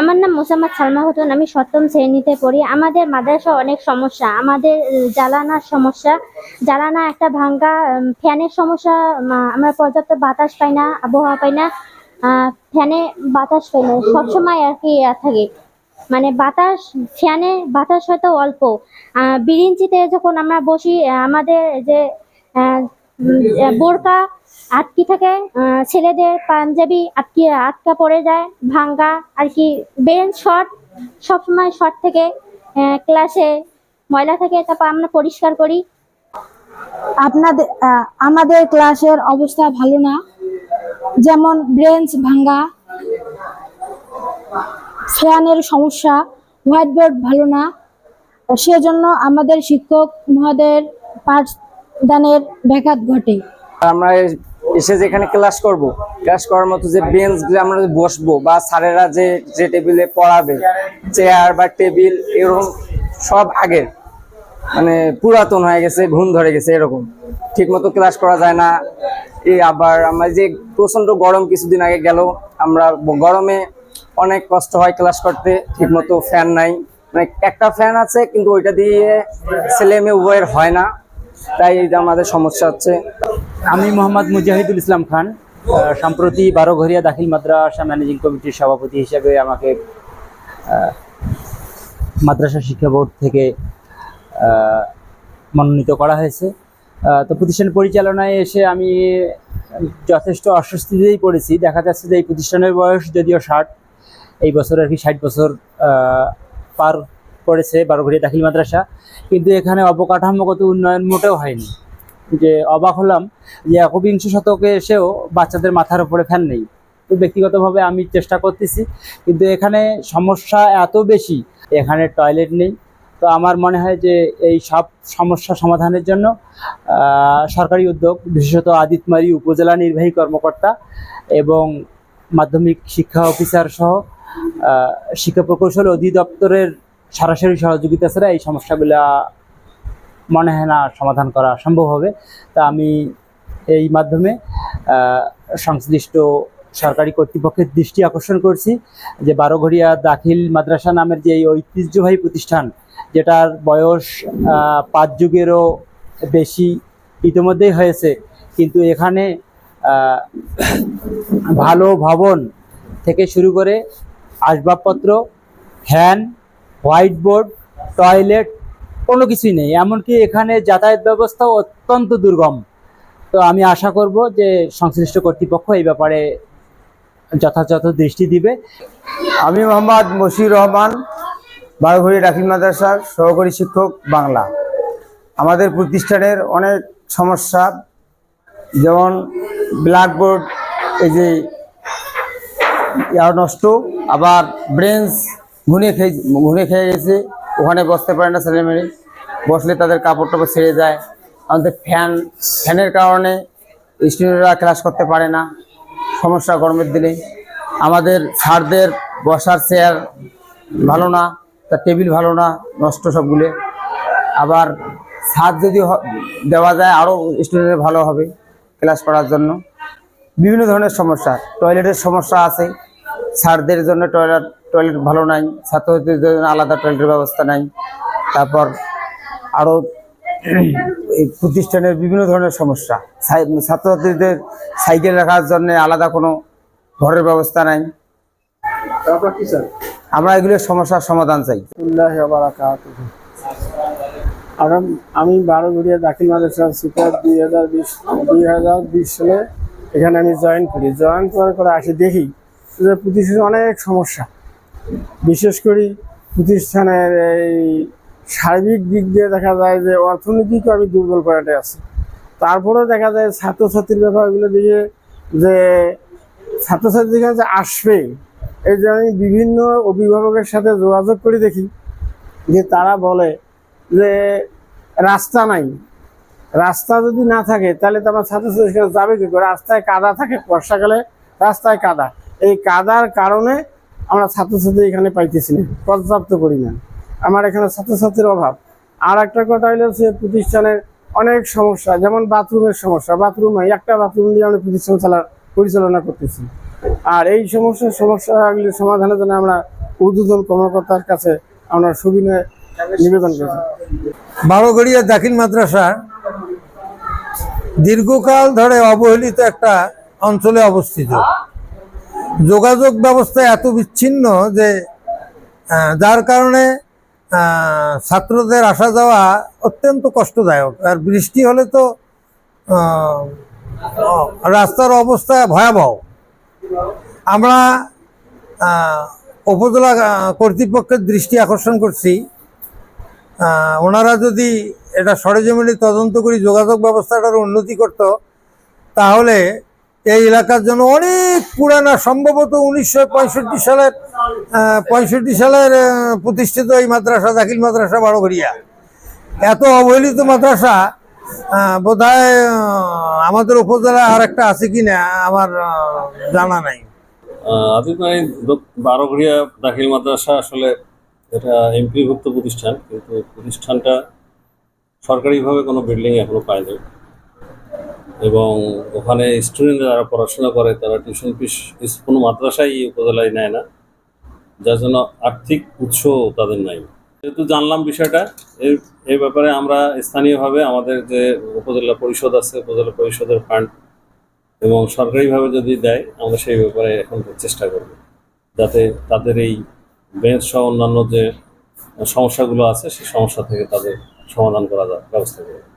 আমার নাম মোসাম্মদ সালমা খাতুন, আমি সপ্তম শ্রেণীতে পড়ি। আমাদের মাদ্রাসা অনেক সমস্যা। আমাদের জ্বালানার সমস্যা। জ্বালানা একটা ভাঙ্গা ফ্যানের সমস্যা আমরা পর্যাপ্ত বাতাস পাই না, আবহাওয়া পাই না। ফ্যানে বাতাস পাই না, সবসময় আর কি থাকে। মানে বাতাস, ফ্যানে বাতাস হয়তো অল্প। বিরিঞ্চিতে যখন আমরা বসি আমাদের যে বোরকা আটকি থাকে ছেলেদের পাঞ্জাবি আটকি আটকা পড়ে যায় ভাঙ্গা আর কি বেঞ্চ শর্ট সবসময় শর্ট থেকে ক্লাসে ময়লা থাকে তারপর আমরা পরিষ্কার করি। আপনাদের আমাদের ক্লাসের অবস্থা ভালো না। যেমন ব্রেঞ্চ ভাঙ্গা ফ্যানের সমস্যা হোয়াইট বোর্ড ভালো না। সেজন্য আমাদের শিক্ষক মহোদয়ের পাঠদানের ব্যাঘাত ঘটে। আমরা এসে যেখানে ক্লাস করব ক্লাস করার মতো যে বেঞ্চ আমরা বসবো বা স্যারেরা যে যে টেবিলে পড়াবে চেয়ার বা টেবিল এরকম সব আগের। মানে পুরাতন হয়ে গেছে, ঘুম ধরে গেছে এরকম। ঠিক মতো ক্লাস করা যায় না। এই আবার আমরা যে প্রচণ্ড গরম কিছুদিন আগে গেল, আমরা গরমে অনেক কষ্ট হয় ক্লাস করতে ঠিক মতো ফ্যান নাই। মানে একটা ফ্যান আছে, কিন্তু ওইটা দিয়ে ছেলে মেয়ে উভয়ের হয় না। তাই আমাদের সমস্যা হচ্ছে। আমি মোহাম্মদ মুজাহিদুল ইসলাম খান সম্প্রতি বারোঘরিয়া দাখিল মাদ্রাসা ম্যানেজিং কমিটির সভাপতি হিসেবে আমাকে মাদ্রাসা শিক্ষা বোর্ড থেকে মনোনীত করা হয়েছে। তো প্রতিষ্ঠান পরিচালনায় এসে আমি যথেষ্ট অস্বস্তিতেই পড়েছি। দেখা যাচ্ছে যে এই প্রতিষ্ঠানের বয়স যদিও ষাট, এই বছর আর কি ষাট বছর পার করেছে বারোঘরিয়া দাখিল মাদ্রাসা। কিন্তু এখানে অবকাঠামোগত উন্নয়ন মোটেও হয়নি। যে অবাক হলাম যে একবিংশ শতকে এসেও বাচ্চাদের মাথার উপরে ফ্যান নেই। তো ব্যক্তিগতভাবে আমি চেষ্টা করতেছি, কিন্তু এখানে সমস্যা এত বেশি, এখানে টয়লেট নেই। তো আমার মনে হয় যে এই সব সমস্যা সমাধানের জন্য সরকারি উদ্যোগ, বিশেষত আদিতমারি উপজেলা নির্বাহী কর্মকর্তা এবং মাধ্যমিক শিক্ষা অফিসার সহ শিক্ষা প্রকৌশল অধিদপ্তরের সরাসরি সহযোগিতা ছাড়া এই সমস্যাগুলা মনে হয় না সমাধান করা সম্ভব হবে। তা আমি এই মাধ্যমে সংশ্লিষ্ট সরকারি কর্তৃপক্ষের দৃষ্টি আকর্ষণ করছি যে বারোঘরিয়া দাখিল মাদ্রাসা নামের যে এই ঐতিহ্যবাহী প্রতিষ্ঠান, যেটার বয়স পাঁচ যুগেরও বেশি ইতিমধ্যেই হয়েছে, কিন্তু এখানে ভালো ভবন থেকে শুরু করে আসবাবপত্র, ফ্যান হোয়াইট বোর্ড টয়লেট, কোনো কিছুই নেই। এমনকি এখানে যাতায়াত ব্যবস্থা অত্যন্ত দুর্গম। তো আমি আশা করব যে সংশ্লিষ্ট কর্তৃপক্ষ এই ব্যাপারে যথাযথ দৃষ্টি দিবে। আমি মোহাম্মদ মশির রহমান বারোঘড়ি রাখিল মাদ্রাসার সহকারী শিক্ষক বাংলা। আমাদের প্রতিষ্ঠানের অনেক সমস্যা, যেমন ব্ল্যাকবোর্ড, এই যে নষ্ট, আবার ব্রেঞ্চ ঘুনে খেয়ে ঘুনে খেয়ে গেছে। ওখানে বসতে পারে না ছেলেমেয়ে। বসলে তাদের কাপড় টাপড় ছেড়ে যায়। আমাদের ফ্যান, ফ্যানের কারণে স্টুডেন্টরা ক্লাস করতে পারে না। সমস্যা গরমের দিনে। আমাদের স্যারদের বসার চেয়ার ভালো না, তার টেবিল ভালো না, নষ্ট সবগুলো। আবার ছাদ যদি দেওয়া যায়, আরও স্টুডেন্টের ভালো হবে ক্লাস করার জন্য। বিভিন্ন ধরনের সমস্যা, টয়লেটের সমস্যা আছে। স্যারদের জন্য টয়লেট টয়লেট ভালো নাই ছাত্রছাত্রীদের জন্য আলাদা টয়লেটের ব্যবস্থা নাই। তারপর আরও এই প্রতিষ্ঠানের বিভিন্ন ধরনের সমস্যা। ছাত্রছাত্রীদের সাইকেল রাখার জন্য আলাদা কোনো ঘরের ব্যবস্থা নাই। আমরা এগুলোর সমস্যার সমাধান চাই। আমি বারোঘড়িয়া দাখিল মাদ্রাসা সুপার দুই হাজার বিশ দুই হাজার বিশ সালে এখানে আমি জয়েন করি। জয়েন করার পরে আসি দেখি যে প্রতিষ্ঠানে অনেক সমস্যা। বিশেষ করে প্রতিষ্ঠানের এই সার্বিক দিক দিয়ে দেখা যায় যে অর্থনৈতিক আমি দুর্বল করাটা আছে। তারপরেও দেখা যায় ছাত্রছাত্রীর ব্যাপারগুলো দিকে যে ছাত্রছাত্রী যে আসবে, এই যে আমি বিভিন্ন অভিভাবকের সাথে যোগাযোগ করে দেখি যে তারা বলে যে রাস্তা নাই। রাস্তা যদি না থাকে তাহলে তো আমার ছাত্রছাত্রী সেখানে যাবে কি করে? রাস্তায় কাদা থাকে, বর্ষাকালে রাস্তায় কাদা। এই কাদার কারণে আমরা ছাত্রছাত্রী এখানে পাইতেছি না, পর্যাপ্ত পরিমাণ। আমার এখানে ছাত্রছাত্রীর অভাব। আর একটা কথা হলো সে প্রতিষ্ঠানের অনেক সমস্যা, যেমন বাথরুমের সমস্যা। বাথরুম একটা বাথরুম দিয়ে আমরা প্রতিষ্ঠান চালা, পরিচালনা করতেছি। আর এই সমস্যার সমস্যাগুলি সমাধানের জন্য আমরা ঊর্ধ্বতন কর্মকর্তার কাছে আমরা সুবিনয় নিবেদন করছি। বারোগড়িয়া দাখিল মাদ্রাসা দীর্ঘকাল ধরে অবহেলিত একটা অঞ্চলে অবস্থিত। যোগাযোগ ব্যবস্থা এত বিচ্ছিন্ন যে যার কারণে ছাত্রদের আসা যাওয়া অত্যন্ত কষ্টদায়ক। আর বৃষ্টি হলে তো রাস্তার অবস্থা ভয়াবহ। আমরা উপজেলা কর্তৃপক্ষের দৃষ্টি আকর্ষণ করছি। ওনারা যদি এটা সরেজমিনে তদন্ত করে যোগাযোগ ব্যবস্থাটার উন্নতি করত, তাহলে এই এলাকার জন্য অনেক পুরানা, সম্ভবত উনিশশো পঁয়ষট্টি সালের পঁয়ষট্টি সালের প্রতিষ্ঠিত এই মাদ্রাসা দাখিল মাদ্রাসা বারোঘরিয়া এত অবহেলিত মাদ্রাসা বোধ আমাদের উপজেলা আর একটা আছে কিনা, আমার জানা নাই। বারোঘরিয়া দাখিল মাদ্রাসা আসলে এটা এমপিভুক্ত প্রতিষ্ঠান, কিন্তু প্রতিষ্ঠানটা সরকারিভাবে কোনো বিল্ডিং এখনও পায়নি। এবং ওখানে স্টুডেন্টরা যারা পড়াশোনা করে, তারা টিউশন ফিস কোনো মাদ্রাসাই এই উপজেলায় নেয় না। যার জন্য আর্থিক উৎস তাদের নাই। যেহেতু জানলাম বিষয়টা এই এই ব্যাপারে আমরা স্থানীয়ভাবে আমাদের যে উপজেলা পরিষদ আছে, উপজেলা পরিষদের ফান্ড এবং সরকারিভাবে যদি দেয়, আমরা সেই ব্যাপারে এখন চেষ্টা করব। যাতে তাদের এই বেঞ্চ সহ অন্যান্য যে সমস্যাগুলো আছে, সেই সমস্যা থেকে তাদের সমাধান করা ব্যবস্থা করবে